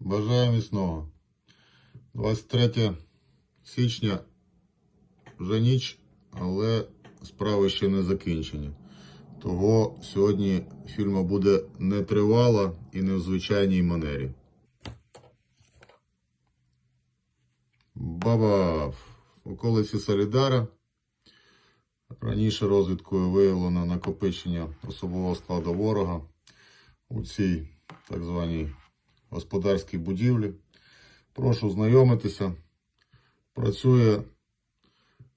Бажаю міцного. 23 січня вже ніч, але справи ще не закінчені. Того сьогодні фільма буде не тривала і не в звичайній манері. Баба в околиці Солідара. Раніше розвідкою виявлено накопичення особового складу ворога у цій так званій господарській будівлі. Прошу знайомитися. Працює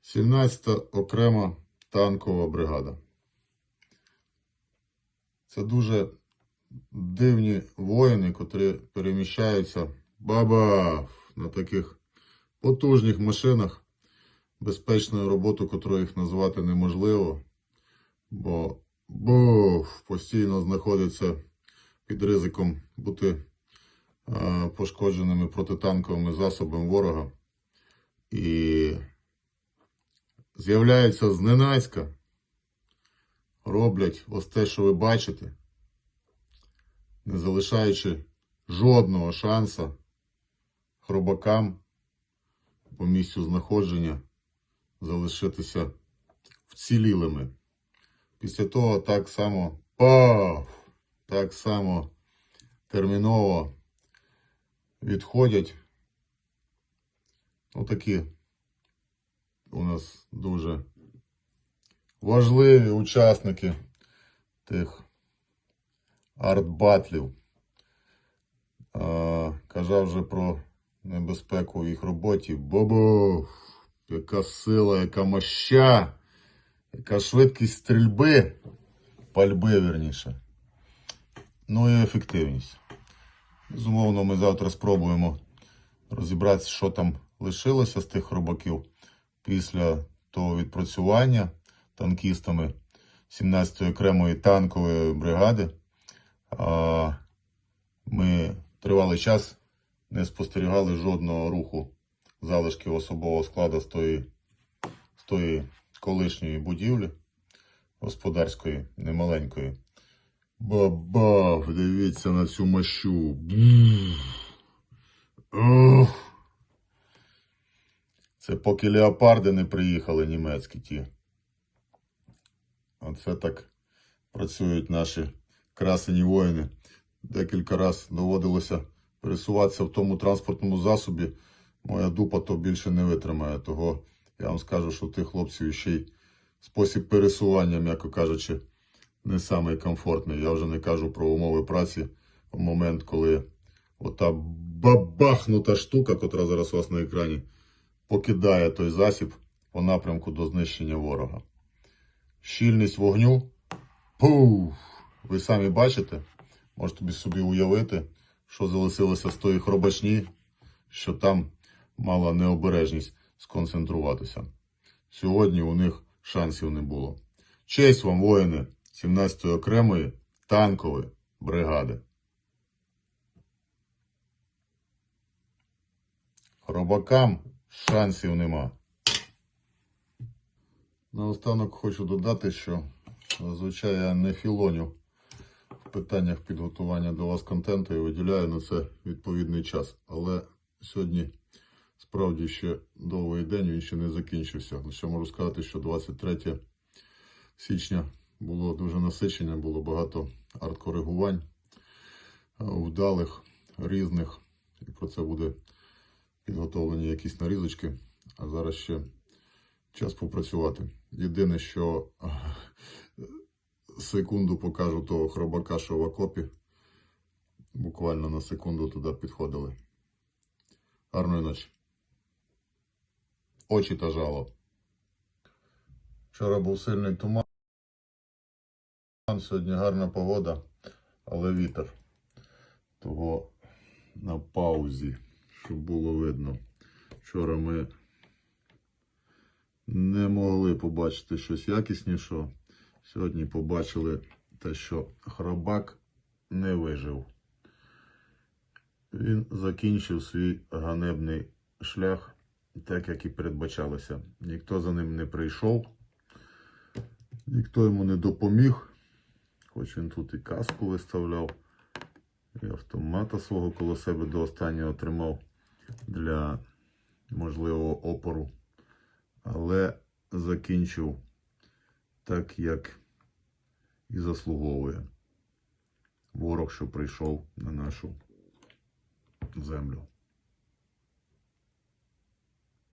17-та окрема танкова бригада. Це дуже дивні воїни, котрі переміщаються баба на таких потужних машинах. Безпечною роботу, котру їх назвати неможливо, бо буф, постійно знаходяться під ризиком бути пошкодженими протитанковими засобами ворога. І з'являються зненацька, роблять ось те, що ви бачите, не залишаючи жодного шанса хробакам по місцю знаходження залишитися вцілілими. Після того так само пав, так само терміново відходять. Отакі у нас дуже важливі учасники тих арт-батлів. Казав вже про небезпеку в їх роботі. Бобо! Яка сила, яка моща, яка швидкість стрільби, пальби, верніше. Ну і ефективність. Безумовно, ми завтра спробуємо розібратися, що там лишилося з тих робаків після того відпрацювання танкістами 17-ї окремої танкової бригади. Ми тривалий час не спостерігали жодного руху залишків особового складу з тої, з тої колишньої будівлі господарської, немаленької. Бабах, дивіться на цю мощу. Бф. Ох. Це поки леопарди не приїхали німецькі ті. Оце так працюють наші красені воїни. Декілька разів доводилося пересуватися в тому транспортному засобі. Моя дупа то більше не витримає. Того я вам скажу, що тих хлопців ще й спосіб пересування, м'яко кажучи, не самий комфортний. Я вже не кажу про умови праці в момент, коли ота бабахнута штука, котра зараз у вас на екрані, покидає той засіб по напрямку до знищення ворога. Щільність вогню. Пуф! Ви самі бачите, можете собі уявити, що залишилося з тої хробачні, що там мала необережність сконцентруватися. Сьогодні у них шансів не було. Честь вам, воїни 17-ї окремої танкової бригади. Хробакам шансів нема. Наостанок хочу додати, що зазвичай я не філоню в питаннях підготування до вас контенту і виділяю на це відповідний час. Але сьогодні справді ще довгий день, він ще не закінчився. Лише можу сказати, що 23 січня було дуже насичення, було багато арт-коригувань, е, вдалих, різних. І про це буде підготовлені якісь нарізочки. А зараз ще час попрацювати. Єдине, що секунду покажу того хробака, що в окопі. Буквально на секунду туди підходили. Гарної ночі. Очі та жало. Вчора був сильний туман. Сьогодні гарна погода, але вітер. Того на паузі, щоб було видно. Вчора ми не могли побачити щось якіснішого. Сьогодні побачили те, що храбак не вижив. Він закінчив свій ганебний шлях, так як і передбачалося. Ніхто за ним не прийшов, ніхто йому не допоміг, хоч він тут і каску виставляв. І автомата свого коло себе до останнього тримав для можливого опору. Але закінчив так, як і заслуговує ворог, що прийшов на нашу землю.